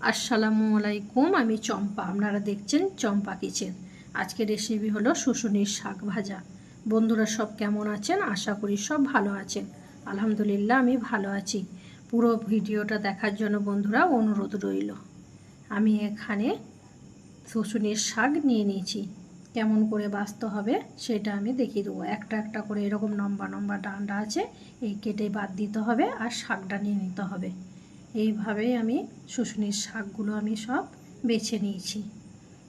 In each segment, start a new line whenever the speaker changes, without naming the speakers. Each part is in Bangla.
আসসালামু আলাইকুম, আমি চম্পা। আপনারা দেখছেন চম্পা কিচেন। আজকে রেসিপি হলো শুশুনির শাক ভাজা। বন্ধুরা সব কেমন আছেন? আশা করি সব ভালো আছেন। আলহামদুলিল্লাহ, আমি ভালো আছি। পুরো ভিডিওটা দেখার জন্য বন্ধুরা অনুরোধ রইল। আমি এখানে শুশুনির শাক নিয়ে নিয়েছি। কেমন করে বাঁচতে হবে সেটা আমি দেখিয়ে দেবো। একটা একটা করে এরকম লম্বা লম্বা ডান্ডা আছে, এই কেটে বাদ দিতে হবে আর শাকটা নিয়ে নিতে হবে। এইভাবেই আমি শুশুনির শাকগুলো আমি সব বেছে নিয়েছি।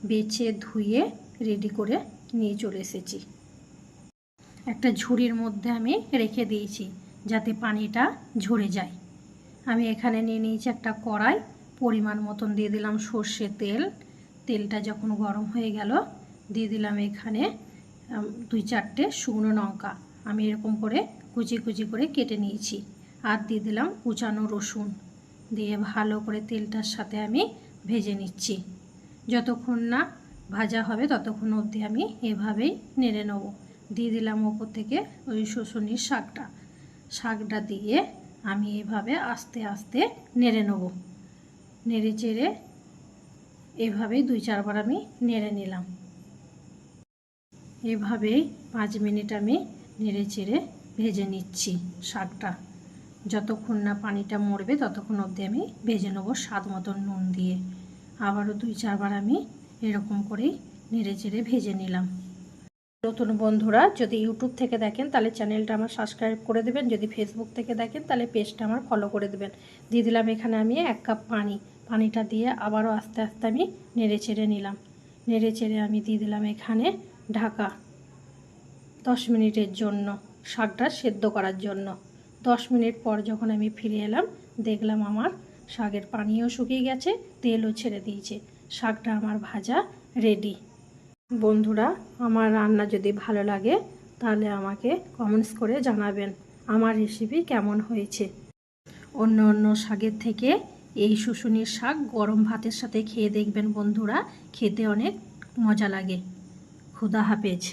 বেছে ধুয়ে রেডি করে নিয়ে চলে এসেছি। একটা ঝুড়ির মধ্যে আমি রেখে দিয়েছি যাতে পানিটা ঝরে যায়। আমি এখানে নিয়ে নিয়েছি একটা কড়াই, পরিমাণ মতন দিয়ে দিলাম সর্ষে তেল। তেলটা যখন গরম হয়ে গেল, দিয়ে দিলাম এখানে দুই চারটে শুকনো লঙ্কা। আমি এরকম করে কুচি কুচি করে কেটে নিয়েছি। আর দিয়ে দিলাম কুচানো রসুন। দিয়ে ভালো করে তেলটার সাথে আমি ভেজে নিচ্ছি। যতক্ষণ না ভাজা হবে ততক্ষণ অবধি আমি এভাবেই নেড়ে নেব। দিয়ে দিলাম ওপর থেকে ওই শুশুনির শাকটা। শাকটা দিয়ে আমি এভাবে আস্তে আস্তে নেড়ে নেব। নেড়ে চেড়ে এভাবেই দুই চারবার আমি নেড়ে নিলাম। এভাবেই পাঁচ মিনিট আমি নেড়ে চেড়ে ভেজে নিচ্ছি শাকটা। যতক্ষণ না পানিটা মরবে ততক্ষণ অবধি আমি ভেজে নেব স্বাদ মতন নুন দিয়ে। আবারও দুই, চারবার আমি এরকম করেই নেড়ে চেড়ে ভেজে নিলাম। নতুন বন্ধুরা, যদি ইউটিউব থেকে দেখেন, তাহলে চ্যানেলটা আমার সাবস্ক্রাইব করে দেবেন। যদি ফেসবুক থেকে দেখেন, তাহলে পেজটা আমার ফলো করে দেবেন। দিয়ে দিলাম এখানে আমি এক কাপ পানি। পানিটা দিয়ে আবারও আস্তে আস্তে আমি নেড়ে চেড়ে নিলাম। নেড়ে চেড়ে আমি দিয়ে দিলাম এখানে ঢাকা। দশ মিনিটের জন্য, শাকটা সেদ্ধ করার জন্য। দশ মিনিট পর যখন আমি ফিরে এলাম, দেখলাম আমার শাকের পানিও শুকিয়ে গেছে, তেলও ছেড়ে দিয়েছে। শাকটা আমার ভাজা রেডি বন্ধুরা, আমার রান্না যদি ভালো লাগে, তাহলে আমাকে কমেন্টস করে জানাবেন আমার রেসিপি কেমন হয়েছে। অন্য অন্য শাকের থেকে এই শুশুনির শাক গরম ভাতের সাথে খেয়ে দেখবেন বন্ধুরা, খেতে অনেক মজা লাগে। খুদা হাফেজ।